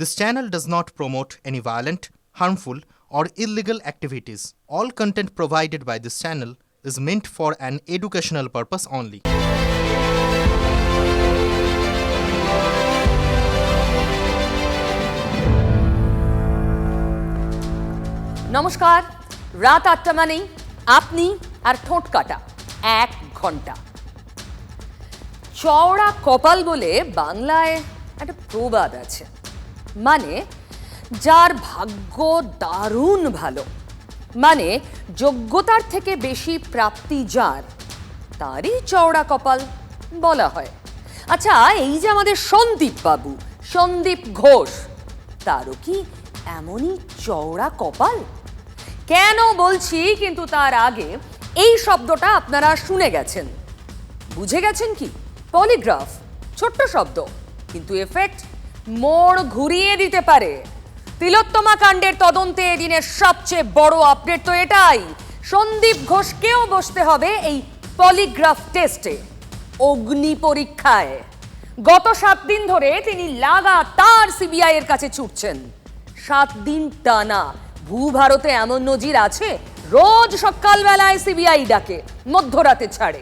This channel does not promote any violent, harmful, or illegal activities. All content provided by this channel is meant for an educational purpose only. নমস্কার রাত আটটা মানেই আপনি আর ঠোঁট কাটা এক ঘণ্টা চওড়া কপাল বলে বাংলায় একটা প্রবাদ আছে মানে যার ভাগ্য দারুণ ভালো মানে যোগ্যতার থেকে বেশি প্রাপ্তি যার, তারই চওড়া কপাল বলা হয়। আচ্ছা এই যে আমাদের সন্দীপ বাবু, সন্দীপ ঘোষ, তারও কি এমনই চওড়া কপাল? কেন বলছি কিন্তু তার আগে এই শব্দটা আপনারা শুনে গেছেন। বুঝে গেছেন কি? পলিগ্রাফ, ছোট্ট শব্দ, কিন্তু এফেক্ট মোড় ঘুরিয়ে দিতে পারে। তিলোত্তমা কাণ্ডের তদন্তে এদিনের সবচেয়ে বড় আপডেট তো এটাই। সন্দীপ ঘোষকেও বসতে হবে এই পলিগ্রাফ টেস্টে, অগ্নি পরীক্ষায়। গত সাত দিন ধরে তিনি লাগাতার সিবিআই এর কাছে ছুটছেন। সাত দিন টানা ভূ ভারতে এমন নজির আছে, রোজ সকালবেলায় সিবিআই ডাকে, মধ্যরাতে ছাড়ে।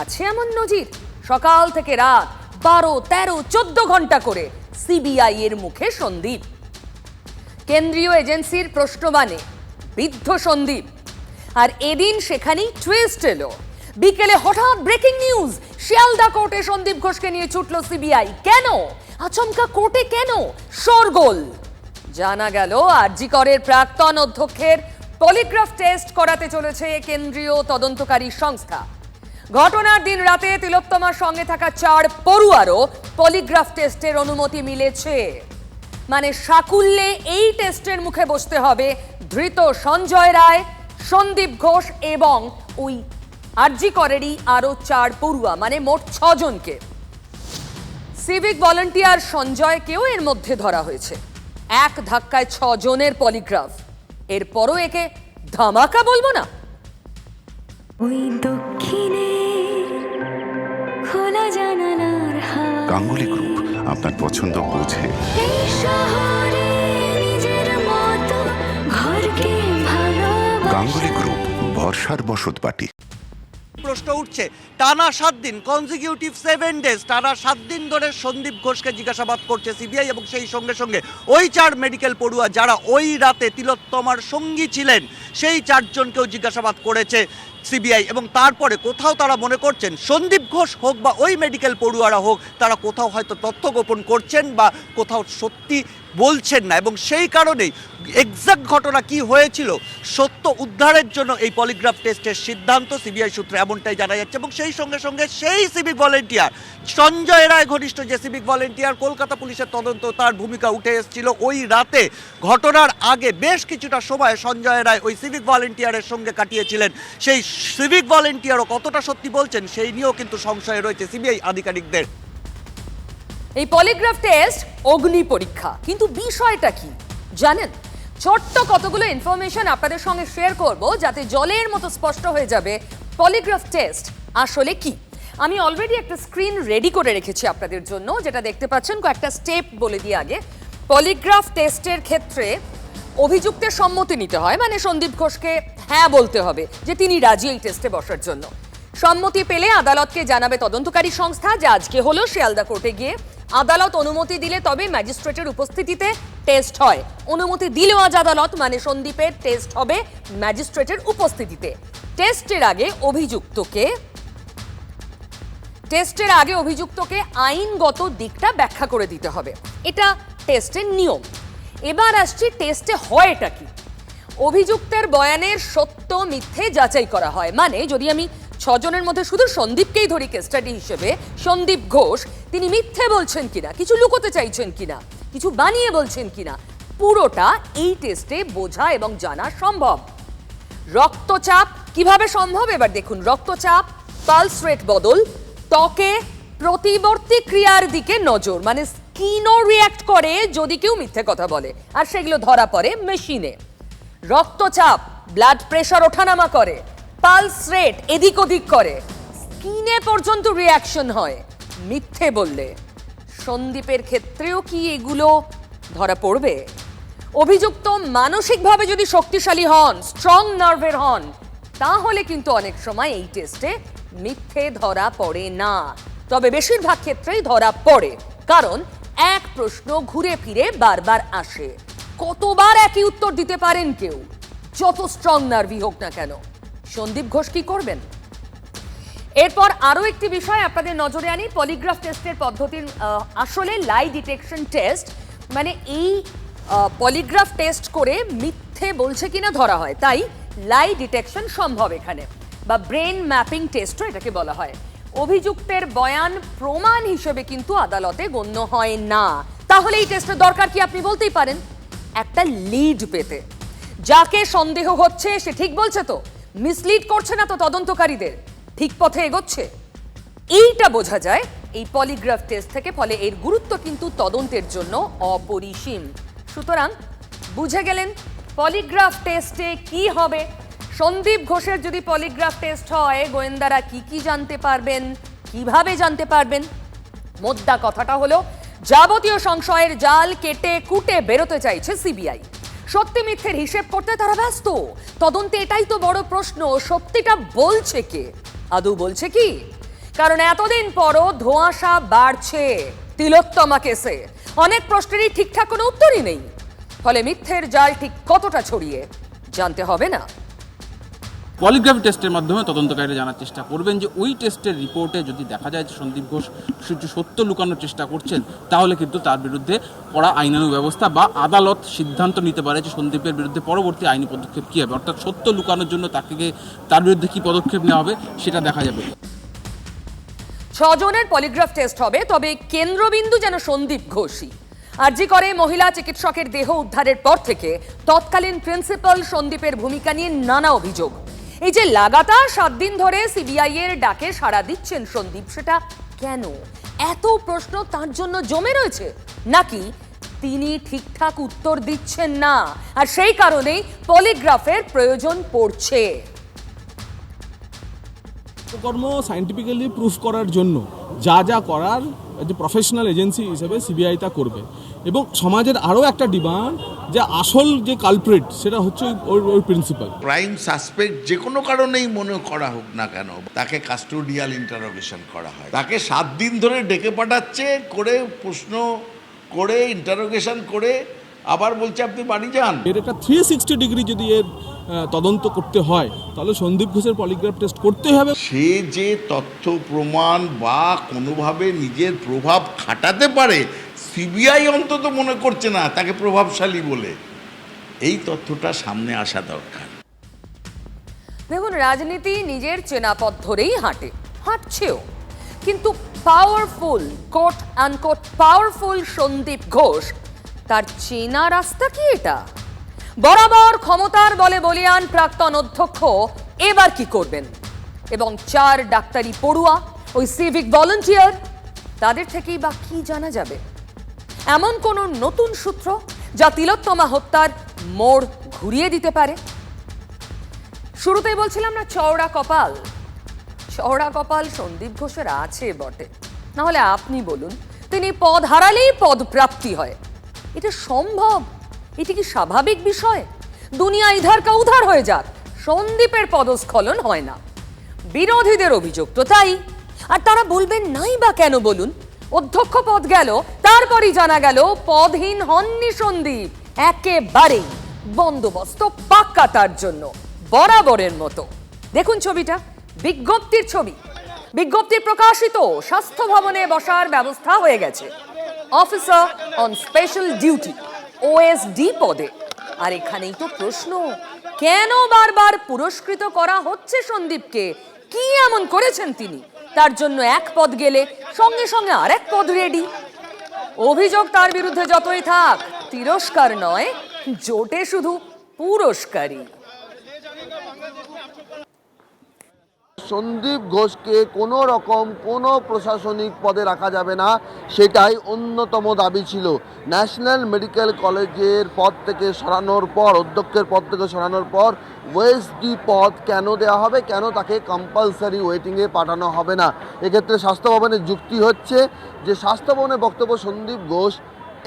আছে এমন নজির, সকাল থেকে রাত বারো, তেরো, চোদ্দ ঘণ্টা করে সিবিআই এর মুখে সন্দীপ। কেন্দ্রীয় এজেন্সির প্রশ্নবাণে বিদ্ধ সন্দীপ। আর এদিন সেখানেই টুইস্ট এলো। বিকেলে হঠাৎ ব্রেকিং নিউজ শিয়ালদা কোর্টে সন্দীপ ঘোষকে নিয়ে ছুটল সিবিআই। কেন? আচমকা কোর্টে কেন? শোরগোল। জানা গেল আরজি করের প্রাক্তন অধ্যক্ষের পলিগ্রাফ টেস্ট করাতে চলেছে কেন্দ্রীয় তদন্তকারী সংস্থা। ঘটনার দিন রাতে তিলোত্তমার সঙ্গে থাকা চার পড়ুয়ারও পলিগ্রাফ টেস্টের অনুমতি মিলেছে। মানে সাকুল্যে এই টেস্টের মুখে বসতে হবে ধৃত সঞ্জয় রায়, সন্দীপ ঘোষ এবং ওই আরজি করেরই আরও চার পড়ুয়া মানে মোট ছজনকে। সিভিক ভলান্টিয়ার সঞ্জয়কেও এর মধ্যে ধরা হয়েছে। এক ধাক্কায় ছজনের পলিগ্রাফ। এরপরও একে ধামাকা বলব না। ওই দক্ষিণে খোলা জানালার হাওয়া গাঙ্গুলি গ্রুপ আপনার পছন্দ বোঝে। এই শহরে নিজের মতো ঘরকে ভালোবাসা। গাঙ্গুলি গ্রুপ বর্ষার বসত বাটি প্রশ্ন উঠছে টানা সাত দিন কনজিকিউটিভ সেভেন ডেজ টানা সাত দিন ধরে সন্দীপ ঘোষকে জিজ্ঞাসাবাদ করছে সিবিআই এবং সেই সঙ্গে সঙ্গে ওই চার মেডিকেল পড়ুয়া যারা ওই রাতে তিলোত্তমার সঙ্গী ছিলেন সেই চারজনকেও জিজ্ঞাসাবাদ করেছে। সিবিআই এবং তারপরে কোথাও তারা মনে করছেন সন্দীপ ঘোষ হোক বা ওই মেডিকেল পড়ুয়ারা হোক, তারা কোথাও হয়তো তথ্য গোপন করছেন বা কোথাও সত্যি বলছেন না এবং সেই কারণেই এক্সাক্ট ঘটনা কি হয়েছিল, সত্য উদ্ধারের জন্য এই পলিগ্রাফ টেস্টের সিদ্ধান্ত সিবিআই সূত্রে এমনটাই জানা যাচ্ছে এবং সেই সঙ্গে সঙ্গে সেই সিভিক ভলেন্টিয়ার সঞ্জয় রায় ঘনিষ্ঠ যে সিভিক ভলেন্টিয়ার কলকাতা পুলিশের তদন্ত তার ভূমিকা উঠে এসেছিল ওই রাতে। ঘটনার আগে বেশ কিছুটা সময় সঞ্জয় রায় ওই সিভিক ভলেন্টিয়ারের সঙ্গে কাটিয়েছিলেন। সেই সিভিক ভলেন্টিয়ারও কতটা সত্যি বলছেন সেই নিয়েও কিন্তু সংশয় রয়েছে সিবিআই আধিকারিকদের। এই পলিগ্রাফ টেস্ট অগ্নি পরীক্ষা। কিন্তু বিষয়টা কি? জানেন? ছোট্ট কতগুলো ইনফরমেশন আপনাদের সঙ্গে শেয়ার করব যাতে জলের মতো স্পষ্ট হয়ে যাবে পলিগ্রাফ টেস্ট আসলে কি? আমি অলরেডি একটা স্ক্রিন রেডি করে রেখেছি আপনাদের জন্য, যেটা দেখতে পাচ্ছেন কয়েকটা স্টেপ বলে দিয়ে আগে। পলিগ্রাফ টেস্টের ক্ষেত্রে অভিযুক্তের সম্মতি নিতে হয় মানে সন্দীপ ঘোষকে হ্যাঁ বলতে হবে যে তিনি রাজি এই টেস্টে বসার জন্য। সম্মতি পেলে আদালতকে জানাবে তদন্তকারী সংস্থা, যা আজকে হলো শিয়ালদা কোর্টে গিয়ে আদালত অনুমতি দিলে তবে ম্যাজিস্ট্রেটের উপস্থিতিতে টেস্ট হয়। অনুমতি দিলেও আজ আদালত মানে সন্দীপের টেস্ট হবে ম্যাজিস্ট্রেটের উপস্থিতিতে। টেস্টের আগে অভিযুক্তকে টেস্টের আগে অভিযুক্তকে আইনগত দিকটা ব্যাখ্যা করে দিতে হবে। এটা টেস্টের নিয়ম। এবার আসছি টেস্টে হয়টা কি? অভিযুক্তের বয়ানের সত্য মিথ্যে যাচাই করা হয়। মানে যদি আমি ছজনের মধ্যে শুধু সন্দীপকেই ধরি কেস স্টাডি হিসেবে, সন্দীপ ঘোষ, তিনি মিথ্যে বলছেন কিনা, কিছু লুকোতে চাইছেন কিনা, কিছু বানিয়ে বলছেন কিনা, পুরোটা এই টেস্টে বোঝা এবং জানা সম্ভব। রক্তচাপ, কীভাবে সম্ভব? এবার দেখুন, রক্তচাপ পালস রেট বদল, ত্বকে প্রতিবর্তী ক্রিয়ার দিকে নজর মানে স্কিনও রিয়্যাক্ট করে যদি কেউ মিথ্যে কথা বলে, আর সেগুলো ধরা পড়ে মেশিনে রক্তচাপ ব্লাড প্রেশার ওঠানামা করে পালস রেট এদিক ওদিক করে। স্কিনে পর্যন্ত রিয়াকশন হয়, মিথ্যে বললে। সন্দীপের ক্ষেত্রেও কি এগুলো? ধরা পড়বে। অভিযুক্ত মানসিকভাবে যদি শক্তিশালী হন স্ট্রং নার্ভের হন, তাহলে কিন্তু অনেক সময় এই টেস্টে মিথ্যে ধরা পড়ে না। তবে বেশিরভাগ ক্ষেত্রেই ধরা পড়ে, কারণ এক প্রশ্ন ঘুরে ফিরে বারবার আসে। কতবার একই উত্তর দিতে পারেন কেউ? যত স্ট্রং নার্ভি হোক না কেন। সন্দীপ ঘোষ কি করবেন? এরপর আরও একটি বিষয় আপনাদের নজরে আনি। পলিগ্রাফ টেস্টের পদ্ধতির আসলে লাই ডিটেকশন টেস্ট মানে এই পলিগ্রাফ টেস্ট করে মিথ্যে বলছে কিনা ধরা হয়। তাই লাই ডিটেকশন সম্ভব এখানে, বা ব্রেন ম্যাপিং টেস্টও এটাকে বলা হয়। অভিযুক্তের বয়ান প্রমাণ হিসেবে কিন্তু আদালতে গণ্য হয় না। তাহলে এই টেস্টের দরকার কি আপনি বলতেই পারেন? একটা লিড পেতে। যাকে সন্দেহ হচ্ছে, সে ঠিক বলছে তো? মিসলিড করছে না তো তদন্তকারীদের? ঠিক পথে এগোচ্ছে? এইটা বোঝা যায়, এই পলিগ্রাফ টেস্ট থেকে, ফলে এর গুরুত্ব কিন্তু তদন্তের জন্য অপরিসীম। সুতরাং, বুঝে গেলেন পলিগ্রাফ টেস্টে কি হবে? সন্দীপ ঘোষের যদি পলিগ্রাফ টেস্ট হয়, গোয়েন্দারা কি কি জানতে পারবেন? কীভাবে জানতে পারবেন? মোদ্দা কথাটা হলো, যাবতীয় সংশয়ের জাল কেটে কুটে বেরোতে চাইছে সিবিআই সত্যি মিথ্যের হিসেব করতে তারা ব্যস্ত। তদন্তে এটাই তো বড় প্রশ্ন, সত্যিটা বলছে কে? আদু বলছে কি? কারণ এতদিন পরও ধোঁয়াশা বাড়ছে তিলোত্তমা কেসে। অনেক প্রশ্নেরই ঠিকঠাক কোনো উত্তরই নেই। ফলে মিথ্যের জাল ঠিক কতটা ছড়িয়ে, জানতে হবে না। পলিগ্রাফি টেস্টের মাধ্যমে তদন্তকারীরা জানার চেষ্টা করবেন যে ওই টেস্টের রিপোর্টে যদি দেখা যায় যে সন্দীপ ঘোষ কিছু সত্য লুকানোর চেষ্টা করছেন, তাহলে কিন্তু তার বিরুদ্ধে করা আইনানু ব্যবস্থা বা আদালত সিদ্ধান্ত নিতে পারে যে সন্দীপের বিরুদ্ধে পরবর্তী আইনি পদক্ষেপ কী হবে। অর্থাৎ সত্য লুকানোর জন্য তাকে তার বিরুদ্ধে কী পদক্ষেপ নেওয়া হবে সেটা দেখা যাবে। ছজনের পলিগ্রাফ টেস্ট হবে, তবে কেন্দ্রবিন্দু যেন সন্দীপ ঘোষই। আরজি করে মহিলা চিকিৎসকের দেহ উদ্ধারের পর থেকে তৎকালীন প্রিন্সিপাল সন্দীপের ভূমিকা নিয়ে নানা অভিযোগ। এই যে লাগাতার সাত দিন ধরে সিবিআই এর ডাকে সাড়া দিচ্ছেন সন্দীপ, সেটা কেন? এত প্রশ্ন তার জন্য জমে রয়েছে? নাকি তিনি ঠিকঠাক উত্তর দিচ্ছেন না? আর সেই কারণেই পলিগ্রাফের প্রয়োজন পড়ছে। কর্ম সাইন্টিফিক্যালি প্রুফ করার জন্য যা যা করার যে প্রফেশনাল এজেন্সি হিসেবে সিবিআই তা করবে। এবং সমাজের আরও একটা ডিমান্ড যে আসল যে কালপ্রিট সেটা হচ্ছে ওই- ওই ওই প্রিন্সিপাল প্রাইম সাসপেক্ট যে কোনো কারণেই মনে করা হোক না কেন তাকে কাস্টোডিয়াল ইন্টারোগেশন করা হয়। তাকে সাত দিন ধরে ডেকে পাঠাচ্ছে করে প্রশ্ন করে ইন্টারোগেশন করে আবার বলছে আপনি বাড়ি যান? এর একটা থ্রি সিক্সটি ডিগ্রি যদি এর তদন্ত করতে হয় তাহলে সন্দীপ ঘোষের পলিগ্রাফ টেস্ট করতে হবে। সে যে তথ্য প্রমাণ বা কোনোভাবে নিজের প্রভাব খাটাতে পারে সিবিআই অন্তত মনে করছে না, তাকে প্রভাবশালী বলে। এই তথ্যটা সামনে আসা দরকার। দেখুন, রাজনীতি নিজের চেনা পথ ধরেই হাঁটে, হাঁটছেও। কিন্তু powerful quote unquote powerful Sandip Ghosh, তার চেনা রাস্তা কি এটা? বরাবর ক্ষমতার বলে বলিয়ান প্রাক্তন অধ্যক্ষ এবার কি করবেন? এবং চার ডাক্তারি পড়ুয়া, ওই সিভিক ভলেন্টিয়ার তাদের থেকেই বা কি জানা যাবে? এমন কোন নতুন সূত্র যা তিলোত্তমা হত্যার মোড় ঘুরিয়ে দিতে পারে? শুরুতেই বলছিলাম না, চওড়া কপাল। চওড়া কপাল সন্দীপ ঘোষের আছে বটে। না হলে আপনি বলুন, তিনি পদ হারালেই পদ প্রাপ্তি হয়। এটা সম্ভব? এটি কি স্বাভাবিক বিষয়? দুনিয়া ইধার কা উধার হয়ে যাক, সন্দীপের পদস্খলন হয় না। বিরোধীদের অভিযোগ তো তাই। আর তারা বলবেন নাই বা কেন বলুন? অধ্যক্ষ পদ গেল, তারপরই জানা গেল, পদহীন হননি সন্দীপ। একেবারেই বন্দোবস্ত পাক্কা তার জন্য, বরাবরের মতো। দেখুন ছবিটা, বিজ্ঞপ্তির ছবি। বিজ্ঞপ্তি প্রকাশিত, স্বাস্থ্য ভবনে বসার ব্যবস্থা হয়ে গেছে। Officer on special duty OSD পদে। আর এখানেই তো প্রশ্ন, কেন বারবার পুরস্কৃত করা হচ্ছে সন্দীপকে? কি এমন করেছেন তিনি? তার জন্য এক পদ গেলে সঙ্গে সঙ্গে আরেক পদ রেডি অভিযোগ তার বিরুদ্ধে যতই থাক, তিরস্কার নয়, জোটে শুধু পুরস্কারই। সন্দীপ ঘোষকে কোনো রকম কোনো প্রশাসনিক পদে রাখা যাবে না, সেটাই অন্যতম দাবি ছিল। ন্যাশনাল মেডিকেল কলেজের পদ থেকে সরানোর পর, অধ্যক্ষের পদ থেকে সরানোর পর ওয়েসডি পদ কেন দেওয়া হবে, কেন তাকে কম্পালসারি ওয়েটিংয়ে পাঠানো হবে না? এক্ষেত্রে স্বাস্থ্য ভবনের যুক্তি হচ্ছে যে স্বাস্থ্য ভবনের বক্তব্য সন্দীপ ঘোষ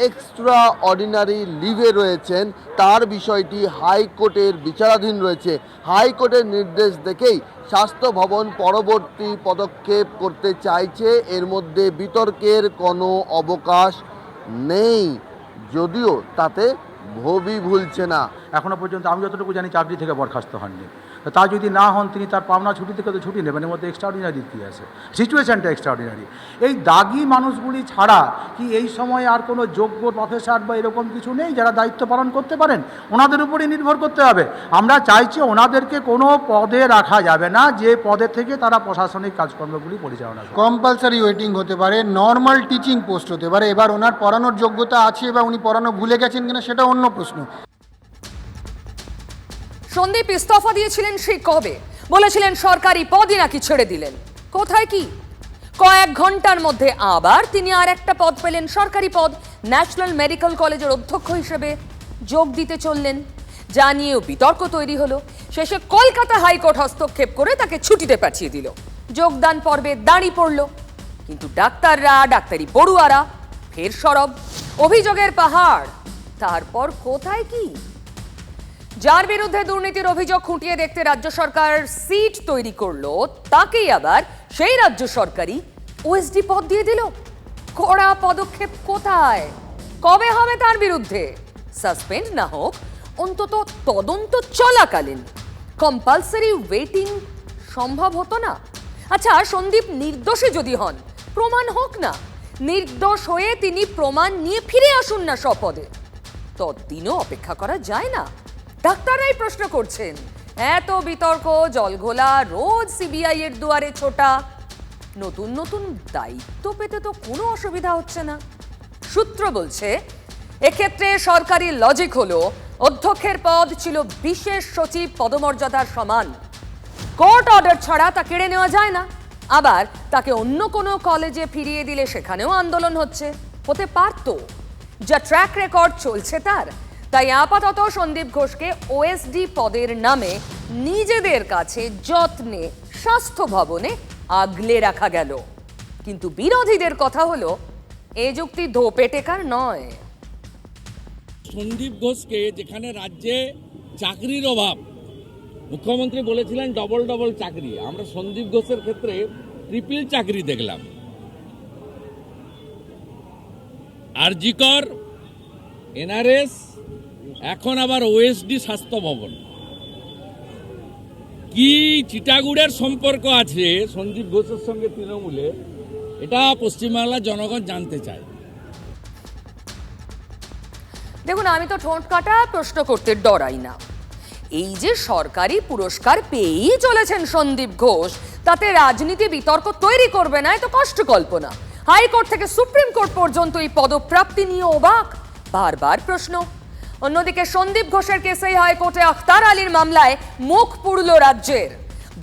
এক্সট্রা অর্ডিনারি লিভে রয়েছেন। তার বিষয়টি হাইকোর্টের বিচারাধীন রয়েছে। হাইকোর্টের নির্দেশ দেখেই স্বাস্থ্য ভবন পরবর্তী পদক্ষেপ করতে চাইছে। এর মধ্যে বিতর্কের কোনো অবকাশ নেই। যদিও তাতে ভবি ভুলছে না। এখনও পর্যন্ত আমি যতটুকু জানি, চাকরি থেকে বরখাস্ত হননি। তো যদি না হন, তিনি তার পাওনা ছুটি থেকে তো ছুটি নেবেন, এর মধ্যে এক্সট্রাঅর্ডিনারি কী আছে? সিচুয়েশানটা এক্সট্রাঅর্ডিনারি এই দাগি মানুষগুলি ছাড়া কি এই সময় আর কোনো যোগ্য প্রফেসর বা এরকম কিছু নেই যারা দায়িত্ব পালন করতে পারেন? ওনাদের উপরেই নির্ভর করতে হবে। আমরা চাইছি ওনাদেরকে কোনো পদে রাখা যাবে না, যে পদে থেকে তারা প্রশাসনিক কাজকর্মগুলি পরিচালনা কম্পালসারি ওয়েটিং হতে পারে নর্মাল টিচিং পোস্ট হতে পারে। এবার ওনার পড়ানোর যোগ্যতা আছে বা উনি পড়ানো ভুলে গেছেন কিনা, সেটা অন্য প্রশ্ন। সন্দীপ ইস্তফা দিয়েছিলেন সেই কবে? বলেছিলেন, সরকারি পদই নাকি ছেড়ে দিলেন। কোথায় কি? কয়েক ঘণ্টার মধ্যে আবার তিনি আর একটা পদ পেলেন, সরকারি পদ, ন্যাশনাল মেডিকেল কলেজের অধ্যক্ষ হিসেবে যোগ দিতে চললেন। যা নিয়েও বিতর্ক তৈরি হলো। শেষে কলকাতা হাইকোর্ট হস্তক্ষেপ করে তাকে ছুটিতে পাঠিয়ে দিল। যোগদান পর্বে দাঁড়িয়ে পড়ল। কিন্তু ডাক্তাররা, ডাক্তারি পড়ুয়ারা, ফের সরব। অভিযোগের পাহাড়। তারপর কোথায় কি? যার বিরুদ্ধে দুর্নীতির অভিযোগ খুঁটিয়ে দেখতে রাজ্য সরকার সিট তৈরি করল, তাকেই আবার সেই রাজ্য সরকারই ওএসডি পদ দিয়ে দিল। কড়া পদক্ষেপ কোথায়? কবে হবে তার বিরুদ্ধে? সাসপেন্ড না হোক, অন্তত তদন্ত চলাকালীন। কম্পালসারি ওয়েটিং সম্ভব হতো না। আচ্ছা সন্দীপ নির্দোষী যদি হন, প্রমাণ হোক না। নির্দোষ হয়ে তিনি প্রমাণ নিয়ে ফিরে আসুন না স্বপদে। ততদিনও অপেক্ষা করা যায় না। ডাক্তাররাই প্রশ্ন করছেন, এত বিতর্ক জলঘোলা রোজ সিবিআই এর দুয়ারে ছোটা। নতুন নতুন দায়িত্ব পেতে তো কোনো অসুবিধা হচ্ছে না। সূত্র বলছে, এক্ষেত্রে সরকারি লজিক হলো, অধ্যক্ষের পদ ছিল বিশেষ সচিব পদমর্যাদার সমান। কোর্ট অর্ডার ছাড়া তা কেড়ে নেওয়া যায় না। আবার তাকে অন্য কোনো কলেজে ফিরিয়ে দিলে সেখানেও আন্দোলন হচ্ছে। হতে পারতো। যা ট্র্যাক রেকর্ড চলছে তার। তাই আপাতত সন্দীপ ঘোষকে ওএসডি পদের নামে নিজেদের কাছে যত্নে স্বাস্থ্য ভবনে আগলে রাখা গেল। কিন্তু বিরোধীদের কথা হলো, এ যুক্তি ধোপে টেকার নয়। সন্দীপ ঘোষকে যেখানে রাজ্যে চাকরির অভাব, মুখ্যমন্ত্রী বলেছিলেন ডবল ডবল চাকরি। আমরা সন্দীপ ঘোষের ক্ষেত্রে ট্রিপল চাকরি দেখলাম। আরজিকর, এনআরএস এখন আবার ওএসডি স্বাস্থ্য ভবন। কি চিটাগুড়ের সম্পর্ক আছে সন্দীপ ঘোষের সঙ্গে তৃণমূলে, এটা পশ্চিমবাংলার জনগণ জানতে চায়। দেখুন, আমি তো ঠোঁট কাটা প্রশ্ন করতে ডরাই না। এই যে সরকারি পুরস্কার পেয়েই চলেছেন সন্দীপ ঘোষ, তাতে রাজনীতি বিতর্ক তৈরি করবে না, এ তো কষ্ট কল্পনা হাইকোর্ট থেকে সুপ্রিম কোর্ট পর্যন্ত এই পদপ্রাপ্তি নিয়ে অবাক। বারবার প্রশ্ন। অন্যদিকে সন্দীপ ঘোষের কেসেই হাইকোর্টে আখতার আলীর মামলায় মুখ পুড়ল রাজ্যের।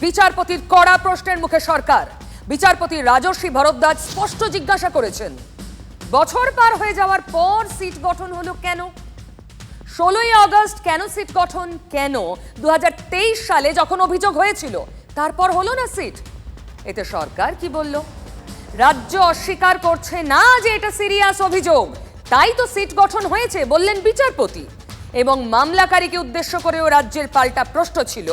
বিচারপতির কড়া প্রশ্নের মুখে সরকার। বিচারপতি রাজস্বী ভরদ্বাজ স্পষ্ট জিজ্ঞাসা করেছেন, বছর পার হয়ে যাওয়ার পর সিট গঠন হলো কেন? ষোলোই আগস্ট কেন সিট গঠন কেন? দু হাজার তেইশ সালে যখন অভিযোগ হয়েছিল, তারপর হলো না সিট? এতে সরকার কি বলল? রাজ্য অস্বীকার করছে না যে এটা সিরিয়াস অভিযোগ। তাই তো সিট গঠন হয়েছে, বললেন বিচারপতি। এবং মামলাকারীকে উদ্দেশ্য করেও রাজ্যের পাল্টা প্রশ্ন ছিল,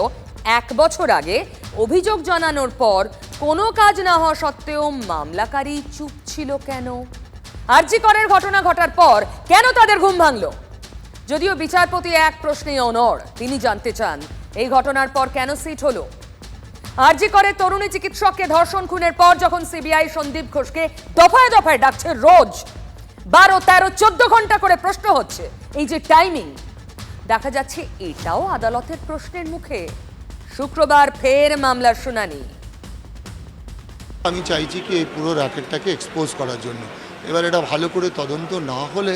এক বছর আগে অভিযোগ জানানোর পর কোনো কাজ না হওয়া সত্ত্বেও মামলাকারী চুপ ছিল কেন? আরজি করের ঘটনা ঘটার পর কেন তাদের ঘুম ভাঙল? যদিও বিচারপতি এক প্রশ্নে অনড়, তিনি জানতে চান, এই ঘটনার পর কেন সিট হলো? আরজি করে তরুণী চিকিৎসককে ধর্ষণ খুনের পর যখন সিবিআই সন্দীপ ঘোষকে দফায় দফায় ডাকছে, রোজ বারো, তেরো, চোদ্দ ঘণ্টা করে প্রশ্ন হচ্ছে। এই যে টাইমিং দেখা যাচ্ছে এটাও আদালতের প্রশ্নের মুখে। শুক্রবার ফের মামলার শুনানি। আমি চাইছি কি এই পুরো র্যাকেটটাকে এক্সপোজ করার জন্য। এবার এটা ভালো করে তদন্ত না হলে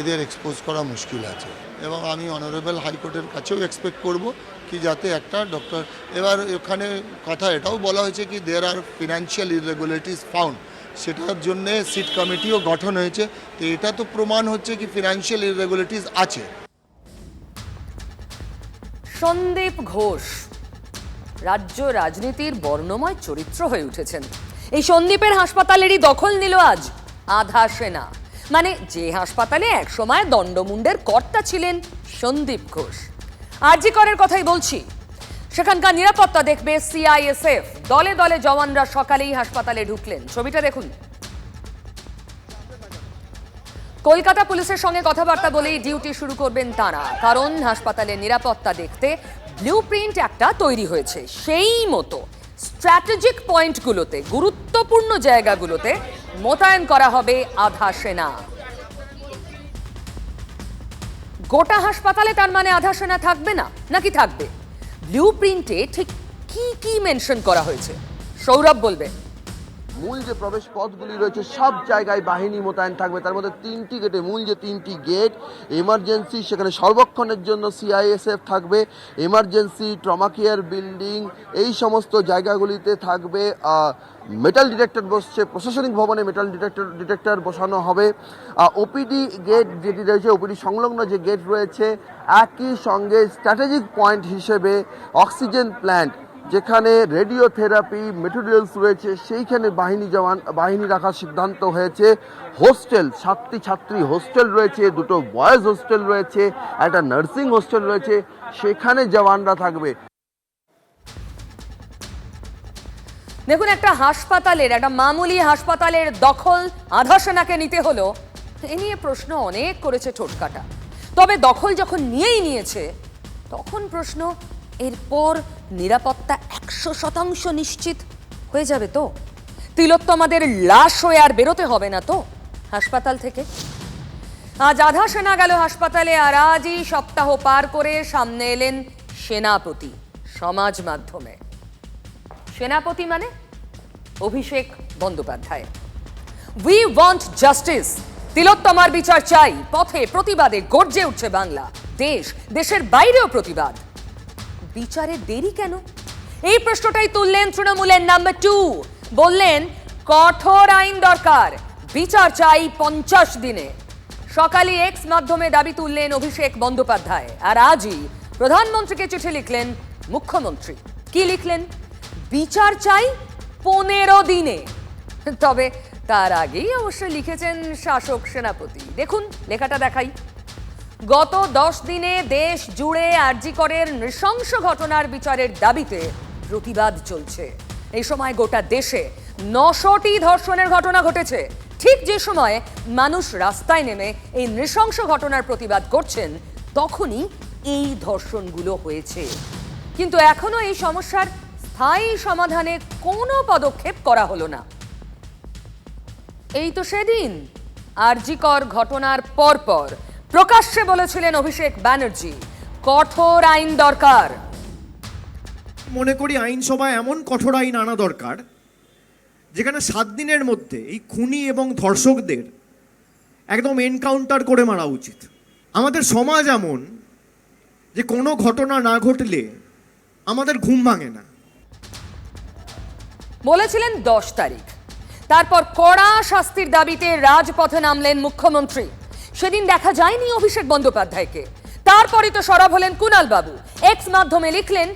এদের এক্সপোজ করা মুশকিল আছে। এবং আমি অনারেবল হাইকোর্টের কাছেও এক্সপেক্ট করব কি যাতে একটা ডক্টর এবার এখানে কথা এটাও বলা হয়েছে কি দেয়ার আর ফিনান্সিয়াল ইরেগুলেটিস ফাউন্ড সেটার জন্যে সিট কমিটিও গঠন হয়েছে। তো এটা তো প্রমাণ হচ্ছে কি ফিনান্সিয়াল ইরেগুলেটিস আছে। সন্দীপ ঘোষ, রাজ্য রাজনীতির বর্ণময় চরিত্র হয়ে উঠেছেন। এই সন্দীপের হাসপাতালেরই দখল নিল আজ আধা সেনা। মানে যে হাসপাতালে একসময় দণ্ডমুণ্ডের কর্তা ছিলেন সন্দীপ ঘোষ। আরজি করের কথাই বলছি সেখানকার নিরাপত্তা দেখবে সিআইএসএফ দলে দলে জওয়ানরা সকালেই হাসপাতালে ঢুকলেন। ছবিটা দেখুন। কলকাতা পুলিশের সঙ্গে কথাবার্তা বলেই ডিউটি শুরু করবেন তারা। কারণ হাসপাতালের নিরাপত্তা দেখতে ব্লু প্রিন্ট একটা তৈরি হয়েছে। সেই মতো স্ট্র্যাটেজিক পয়েন্টগুলোতে, গুরুত্বপূর্ণ জায়গাগুলোতে মোতায়েন করা হবে আধা সেনা। গোটা হাসপাতালে তার মানে আধা সেনা থাকবে না? নাকি থাকবে? ব্লু প্রিন্টে ঠিক কি কি মেনশন করা হয়েছে? সৌরভ বলবে। মূল যে প্রবেশ পথগুলি রয়েছে, সব জায়গায় বাহিনী মোতায়েন থাকবে। তার মধ্যে তিনটি গেটে, মূল যে তিনটি গেট এমার্জেন্সি সেখানে সর্বক্ষণের জন্য সিআইএসএফ থাকবে এমার্জেন্সি ট্রমা কেয়ার বিল্ডিং এই সমস্ত জায়গাগুলিতে থাকবে মেটাল ডিটেক্টর বসছে, প্রশাসনিক ভবনে মেটাল ডিটেক্টর ডিটেক্টর বসানো হবে। ওপিডি গেট যেটি রয়েছে ওপিডি সংলগ্ন যে গেট রয়েছে, একই সঙ্গে স্ট্র্যাটেজিক পয়েন্ট হিসেবে অক্সিজেন প্ল্যান্ট যেখানে রেডিওথেরাপি মেটেরিয়ালস রয়েছে, সেইখানে বাহিনী জওয়ান, বাহিনী রাখার সিদ্ধান্ত হয়েছে। হোস্টেল ছাত্রী ছাত্রী হোস্টেল রয়েছে, দুটো বয়েজ হোস্টেল রয়েছে, একটা নার্সিং হোস্টেল রয়েছে, সেখানে জওয়ানরা থাকবে। দেখুন, একটা হাসপাতালের, একটা মামুলি হাসপাতালের দখল আধা সেনাকে নিতে হলো। এ নিয়ে প্রশ্ন অনেক করেছে ঠোটকাটা তবে দখল যখন নিয়েই নিয়েছে, তখন প্রশ্ন এরপর নিরাপত্তা একশো শতাংশ নিশ্চিত হয়ে যাবে তো? তিলোত্তমাদের লাশ হয়ে আর বেরোতে হবে না তো? হাসপাতাল থেকে? আজ আধা সেনা গেল হাসপাতালে আর আজই সপ্তাহ পার করে সামনে এলেন সেনাপতি সমাজ মাধ্যমে। সেনাপতি মানে? Abhishek Bandyopadhyay. We want justice তিলোত্তমার বিচার চাই। পথে প্রতিবাদে গর্জে উঠছে বাংলা। দেশ, দেশের বাইরেও প্রতিবাদ। বিচারে দেরি কেন? এই প্রশ্নটাই তুললেন তৃণমূলের নাম্বার টু বললেন, কঠোর আইন দরকার, বিচার চাই পঞ্চাশ দিনে। সকালে এক্স মাধ্যমে দাবি তুললেন অভিষেক বন্দ্যোপাধ্যায়। আর আজই প্রধানমন্ত্রীকে চিঠি লিখলেন মুখ্যমন্ত্রী। কি লিখলেন? বিচার চাই পনেরো দিনে। তবে তার আগেই অবশ্য লিখেছেন শাসক সেনাপতি। দেখুন, লেখাটা দেখাই। গত দশ দিনে দেশ জুড়ে আরজিকরের নৃশংস ঘটনার বিচারের দাবিতে প্রতিবাদ চলছে। এই সময় গোটা দেশে নশোটি ধর্ষণের ঘটনা ঘটেছে। ঠিক যে সময় মানুষ রাস্তায় নেমে এই নৃশংস ঘটনার প্রতিবাদ করছেন, তখনই এই ধর্ষণগুলো হয়েছে। কিন্তু এখনও এই সমস্যার স্থায়ী সমাধানে কোনো পদক্ষেপ করা হলো না। এই তো সেদিন আরজিকর ঘটনার পরপর প্রকাশ্যে বলেছিলেন অভিষেক ব্যানার্জি কঠোর আইন দরকার। মনে করি আইনসভায় এমন কঠোর আইন আনা দরকার যেখানে সাত দিনের মধ্যে এই খুনি এবং ধর্ষকদের একদম এনকাউন্টার করে মারা উচিত। আমাদের সমাজ এমন যে কোনো ঘটনা না ঘটলে আমাদের ঘুম ভাঙে না। বলেছিলেন দশ তারিখ। তারপর কড়া শাস্তির দাবিতে রাজপথে নামলেন মুখ্যমন্ত্রী। সেদিন দেখা যায়নি অভিষেক বন্দ্যোপাধ্যায়কে। তারপরই তো সরব হলেন কুণাল বাবু। এক্স মাধ্যমে লিখলেন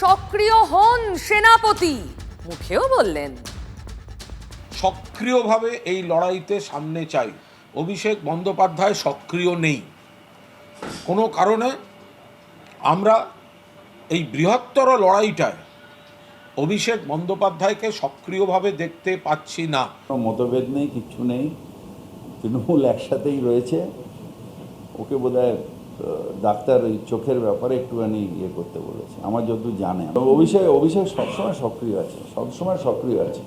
সক্রিয় হন সেনাপতি। মুখেও বললেন। সক্রিয়ভাবে এই লড়াইতে সামনে চাই। অভিষেক বন্দ্যোপাধ্যায় সক্রিয় নেই। কোনো কারণে আমরা এই বৃহত্তর লড়াইটায় অভিষেক বন্দ্যোপাধ্যায়কে সক্রিয়ভাবে দেখতে পাচ্ছি না। মতভেদ নেই কিচ্ছু নেই। তৃণমূল একসাথেই রয়েছে। ওকে বোধহয় ডাক্তার ওই চোখের ব্যাপারে একটুখানি ইয়ে করতে বলেছে। আমার যতদূর জানে। অভিষেক অভিষেক সবসময় সক্রিয় আছে। সবসময় সক্রিয় আছে।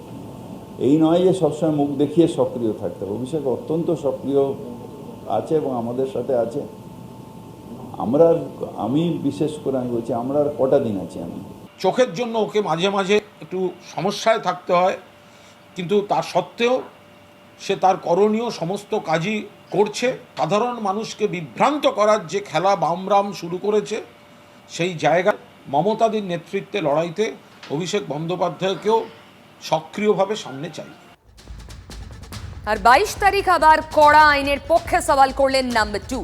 এই নয় যে সবসময় মুখ দেখিয়ে সক্রিয় থাকতে হবে। অভিষেক অত্যন্ত সক্রিয় আছে এবং আমাদের সাথে আছে। আমরা, আমি বিশেষ করে আমি বলছি, আমরা আর কটা দিন আছি আমি। চোখের জন্য ওকে মাঝে মাঝে একটু সমস্যায় থাকতে হয়। কিন্তু তা সত্ত্বেও সে তার করণীয় সমস্ত কাজই করছে। সাধারণ মানুষকে বিভ্রান্ত করার যে খেলা বামরাম শুরু করেছে, সেই জায়গায় মমতাদির নেতৃত্বে লড়াইতে অভিষেক বন্দ্যোপাধ্যায়কেও সক্রিয়ভাবে সামনে চাই। আর বাইশ তারিখ আবার কড়া আইনের পক্ষে সওয়াল করলেন নাম্বার টু।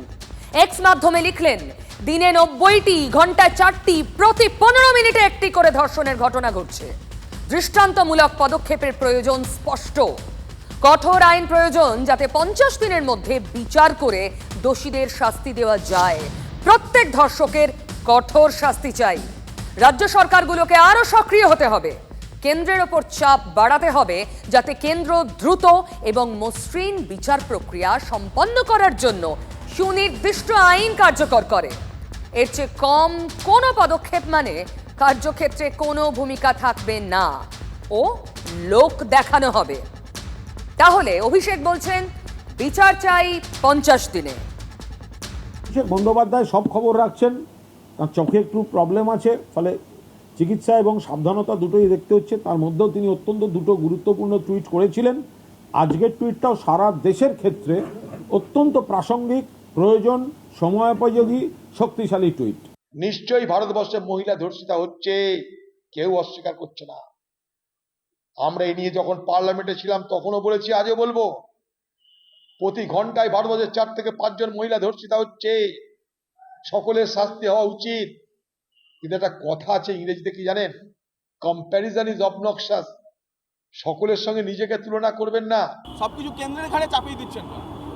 এক্স মাধ্যমে লিখলেন, দিনে নব্বইটি ঘণ্টা চারটি, প্রতি পনেরো মিনিটে একটি করে ধর্ষণের ঘটনা ঘটছে। দৃষ্টান্তমূলক পদক্ষেপের প্রয়োজন স্পষ্ট। কঠোর আইন প্রয়োজন যাতে পঞ্চাশ দিনের মধ্যে বিচার করে দোষীদের শাস্তি দেওয়া যায়। প্রত্যেক ধর্ষকের কঠোর শাস্তি চাই। রাজ্য সরকারগুলোকে আরও সক্রিয় হতে হবে। কেন্দ্রের ওপর চাপ বাড়াতে হবে যাতে কেন্দ্র দ্রুত এবং মসৃণ বিচার প্রক্রিয়া সম্পন্ন করার জন্য সুনির্দিষ্ট আইন কার্যকর করে। এর চেয়ে কম কোনো পদক্ষেপ মানে কার্যক্ষেত্রে কোনো ভূমিকা থাকবে না। ও লোক দেখানো হবে। তাহলে অভিষেক বলছেন বিচার চাই পঞ্চাশ দিনে। অভিষেক বন্দ্যোপাধ্যায় সব খবর রাখছেন তার চোখে একটু প্রবলেম আছে ফলে চিকিৎসা এবং সাবধানতা দুটোই দেখতে হচ্ছে তার মধ্যেও তিনি অত্যন্ত দুটো গুরুত্বপূর্ণ টুইট করেছিলেন। আজকের টুইটটাও সারা দেশের ক্ষেত্রে অত্যন্ত প্রাসঙ্গিক প্রয়োজন সময়োপযোগী শক্তিশালী টুইট। নিশ্চয়ই ভারতবর্ষে মহিলা ধর্ষিতা হচ্ছে কেউ অস্বীকার করছে না। আমরা এই নিয়ে যখন পার্লামেন্টে ছিলাম, তখনও বলেছি, আজও বলব, প্রতি ঘন্টায় ভারতবর্ষের চার থেকে পাঁচজন মহিলা ধর্ষিতা হচ্ছে। সকলের শাস্তি হওয়া উচিত। কিন্তু একটা কথা আছে ইংরেজিতে কি জানেন? কম্প্যারিজন ইজ অবনক্সাস সকলের সঙ্গে নিজেকে তুলনা করবেন না। সবকিছু কেন্দ্রের ঘাড়ে চাপিয়ে দিচ্ছেন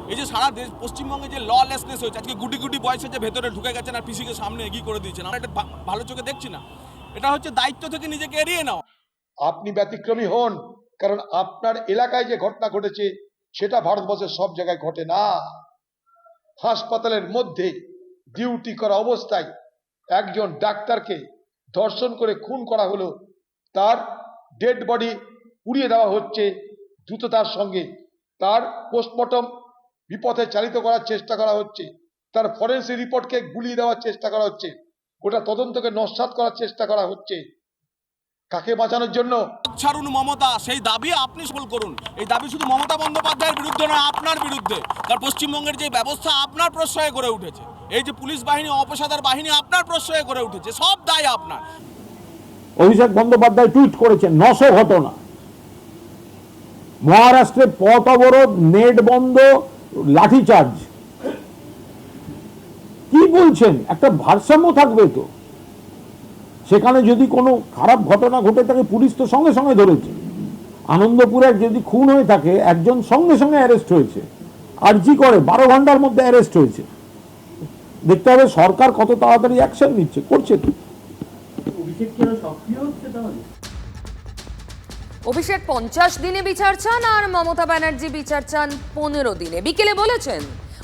এই যে সারা দেশ, পশ্চিমবঙ্গে যে ললেসনেস হয়েছে, আজকে গুটি গুটি বয়স যে ভেতরে ঢুকে গেছেন আর পিসিকে সামনে এগিয়ে করে দিয়েছেন। আমরা এটা ভালো চোখে দেখছি না। এটা হচ্ছে দায়িত্ব থেকে নিজেকে এড়িয়ে নাও আপনি ব্যতিক্রমী হন, কারণ আপনার এলাকায় যে ঘটনা ঘটেছে, সেটা ভারতবর্ষের সব জায়গায় ঘটে না। হাসপাতালের মধ্যে ডিউটি করা অবস্থায় একজন ডাক্তারকে ধর্ষণ করে খুন করা হলো, তার ডেড বডি উড়িয়ে দেওয়া হচ্ছে দ্রুততার সঙ্গে। তার পোস্টমর্টম বিপথে চালিত করার চেষ্টা করা হচ্ছে, তার ফরেন্সিক রিপোর্টকে গুলিয়ে দেওয়ার চেষ্টা করা হচ্ছে, গোটা তদন্তকে নস্বাত করার চেষ্টা করা হচ্ছে। কাকে বাঁচানোর জন্য? ছাড়ুন মমতা সেই দাবি আপনি সফল করুন। এই দাবি শুধু মমতা বন্দ্যোপাধ্যায়ের বিরুদ্ধে নয় আপনার বিরুদ্ধে। কারণ পশ্চিমবঙ্গের যে ব্যবস্থা আপনার প্রশ্রয়ে গড়ে উঠেছে এই যে পুলিশ বাহিনী অপসাদার বাহিনী আপনার প্রশ্রয়ে গড়ে উঠেছে সব দায় আপনার। অভিষেক বন্দ্যোপাধ্যায় টুইট করেছেন নশো ঘটনা। মহারাষ্ট্রে পথ অবরোধ নেট বন্ধ লাঠিচার্জ। কি বলছেন? একটা ভারসাম্য থাকবে তো। সেখানে যদি কোনো খারাপ ঘটনা ঘটে থাকে পুলিশ তো সঙ্গে সঙ্গে ধরেছে। আনন্দপুরের যদি খুন হয়ে থাকে একজন সঙ্গে সঙ্গে অ্যারেস্ট হয়েছে। আর জি করে বারো ঘণ্টার মধ্যে অ্যারেস্ট হয়েছে। দেখতে হবে সরকার কত তাড়াতাড়ি অ্যাকশন নিচ্ছে করছে তো অভিষেক পঞ্চাশ দিনে বিচার চান আর মমতা ব্যানার্জি বিচার চান পনেরো দিনে। বিকেলে বলেছেন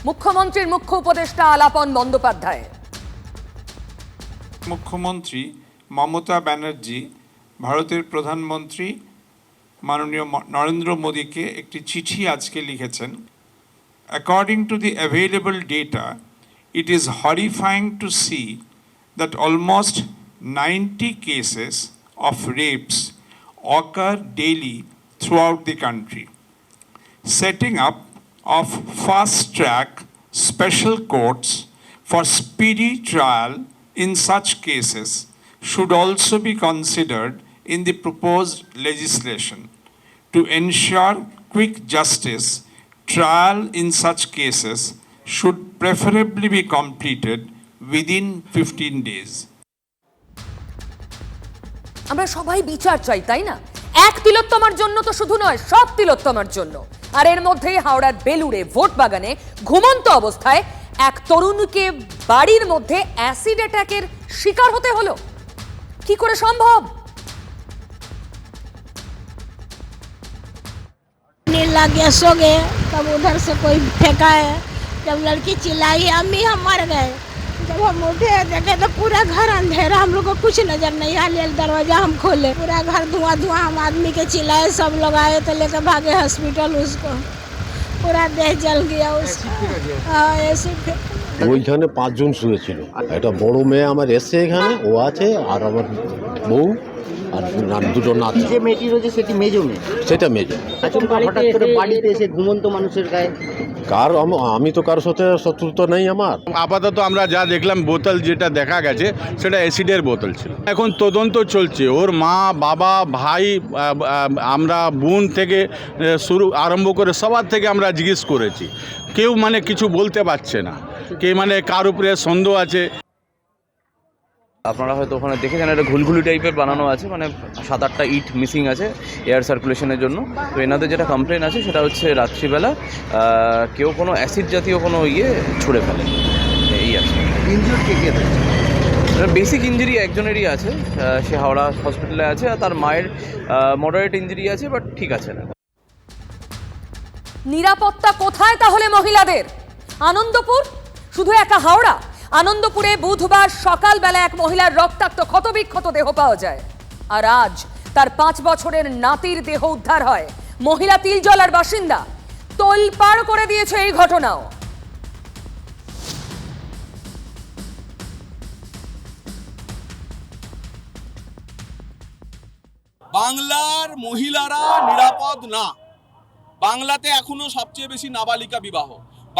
মুখ্যমন্ত্রীর মুখ্য উপদেষ্টা আলাপন বন্দ্যোপাধ্যায় মুখ্যমন্ত্রী মমতা ব্যানার্জি ভারতের প্রধানমন্ত্রী মাননীয় নরেন্দ্র মোদীকে একটি চিঠি আজকে লিখেছেন according to the available data it is horrifying to see that almost ninety cases of rapes occur daily throughout the country. setting up of fast track special courts for speedy trial in such cases should also be considered in the proposed legislation. To ensure quick justice, trial in such cases should preferably be completed within 15 days. আমরা সবাই বিচার চাই তাই না এক তিলোত্তমার জন্য তো শুধু নয় সব তিলোত্তমার জন্য আর এর মধ্যেই হাওড়ার বেলুড়ে ভোট বাগানে ঘুমন্ত অবস্থায় এক তরুণকে বাড়ির মধ্যে অ্যাসিড অ্যাটাকের শিকার হতে হলো কি করে সম্ভব नील लग गया सो गए तब उधर से कोई फेंका है जब लड़की चिल्लाई अम्मी हम मर गए जब हम उठे देखे तो पूरा घर अंधेरा हम लोग को कुछ नजर नहीं आया ले दरवाजा हम खोले पूरा घर धुआं धुआं हम आदमी के चिल्लाए सब लोग आए तो लेकर भागे हॉस्पिटल उसको पूरा देह जल गया उसका हाँ ऐसे फिर ওইখানে পাঁচজন শুয়েছিল। একটা বড় মেয়ে আমার এসছে এখানে ও আছে আর আমার বউ। আর দুটো নাতি যে মেয়েটি রয়েছে সেটি মেজো মেয়ে? সেটা মেজো। আচমকা হঠাৎ করে বাড়িতে এসে ঘুমন্ত মানুষের গায়ে? কার আমি তো কারোর সাথে শত্রুতা নেই আমার। আপাতত আমরা যা দেখলাম বোতল যেটা দেখা গেছে সেটা অ্যাসিডের বোতল ছিল। এখন তদন্ত চলছে। ওর মা বাবা ভাই আমরা বোন থেকে শুরু আরম্ভ করে সবার থেকে আমরা জিজ্ঞেস করেছি। কেউ মানে কিছু বলতে পারছে না। কে মানে কার উপরে সন্দেহ আছে? আপনারা হয়তো ওখানে দেখেছেন একটা ঘুলঘুলি টাইপের বানানো আছে মানে সাত আটটা ইট মিসিং আছে এয়ার সার্কুলেশনের জন্য। তো এনাদের যেটা কমপ্লেন আছে সেটা হচ্ছে রাত্রিবেলা কেউ কোনো অ্যাসিড জাতীয় কোনো ইয়ে ছুঁড়ে ফেলে। এই আছে ইনজুর কে কে বেসিক ইঞ্জুরি একজনেরই আছে সে হাওড়া হসপিটালে আছে আর তার মায়ের মডারেট ইঞ্জুরি আছে বাট ঠিক আছে না। নিরাপত্তা কোথায় তাহলে মহিলাদের? আনন্দপুর? শুধু একা হাওড়া? আনন্দপুরে বুধবার সকালবেলা এক মহিলার রক্তাক্ত ক্ষতবিক্ষত দেহ পাওয়া যায়। আর আজ তার পাঁচ বছরের নাতির দেহ উদ্ধার হয়। মহিলা তিলজলার বাসিন্দা তোলপাড় করে দিয়েছে এই ঘটনাও। বাংলার মহিলারা নিরাপদ না। বাংলাতে এখনও সবচেয়ে বেশি নাবালিকা বিবাহ।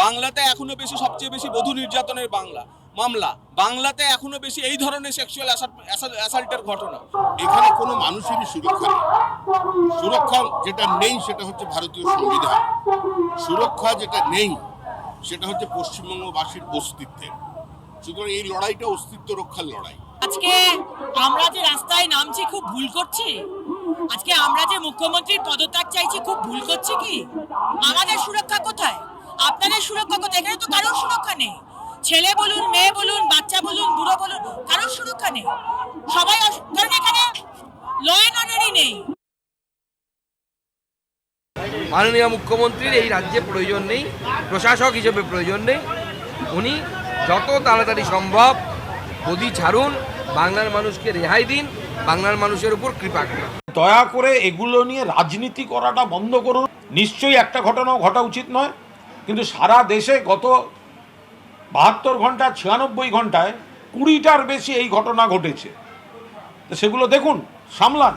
বাংলাতে এখনও বেশি সবচেয়ে বেশি বধূ নির্যাতনের বাংলা। মামলা। বাংলাতে এখনও বেশি এই ধরনের সেক্সুয়াল অ্যাসাল্টের ঘটনা। এখানে কোনো মানুষেরই সুরক্ষা সুরক্ষা যেটা নেই সেটা হচ্ছে ভারতীয় সংবিধান। সুরক্ষা যেটা নেই সেটা হচ্ছে পশ্চিমবঙ্গবাসীর অস্তিত্বের। সুতরাং এই লড়াইটা অস্তিত্ব রক্ষার লড়াই। আজকে আমরা যে রাস্তায় নামছি খুব ভুল করছি? আজকে আমরা যে মুখ্যমন্ত্রীর পদত্যাগ চাইছি খুব ভুল করছি কি? আমাদের সুরক্ষা কোথায়? আপনাদের সুরক্ষা কোথায়? এখানে তো কারোর সুরক্ষা নেই। ছেলে বলুন মেয়ে বলুন বাচ্চা বলুন বুড়ো বলুন কারোর সুরক্ষা নেই। সবাই কারণ এখানে ল অ্যান্ড অর্ডারই নেই। মাননীয় মুখ্যমন্ত্রীর এই রাজ্যে প্রয়োজন নেই প্রশাসক হিসেবে প্রয়োজন নেই। উনি যত তাড়াতাড়ি সম্ভব গদি ছাড়ুন বাংলার মানুষকে রেহাই দিন বাংলার মানুষের উপর কৃপা করুন। দয়া করে এগুলো নিয়ে রাজনীতি করাটা বন্ধ করুন। নিশ্চয়ই একটা ঘটনাও ঘটা উচিত নয় কিন্তু সারা দেশে গত বাহাত্তর ঘণ্টা, ছিয়ানব্বই ঘন্টায় কুড়িটার বেশি এই ঘটনা ঘটেছে। সেগুলো দেখুন, সামলান।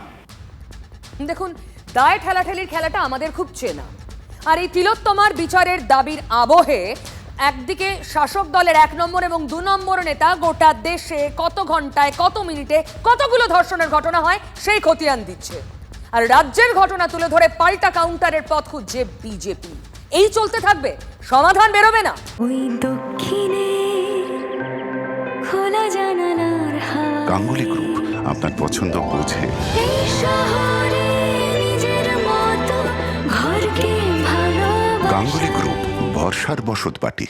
দেখুন, দায় ঠেলাঠেলির খেলাটা আমাদের খুব চেনা। আর এই তিলোত্তমার বিচারের দাবির আবহে একদিকে শাসক দলের এক নম্বর এবং দু নম্বর নেতা গোটা দেশে কত ঘন্টায়, কত মিনিটে কতগুলো ধর্ষণের ঘটনা হয়, সেই খতিয়ান দিচ্ছে। আর রাজ্যের ঘটনা তুলে ধরে পাল্টা কাউন্টারের পথ খুঁজছে বিজেপি। এই চলতে থাকবে? সমাধান বেরোবে না। ওই দক্ষিণে খোলা জানালার হাওয়া। গাঙ্গুলি গ্রুপ আপনার পছন্দ বোঝে। এই শহরে নিজের মতো ঘরকে গাঙ্গুলি গ্রুপ বর্ষার বসত বাটি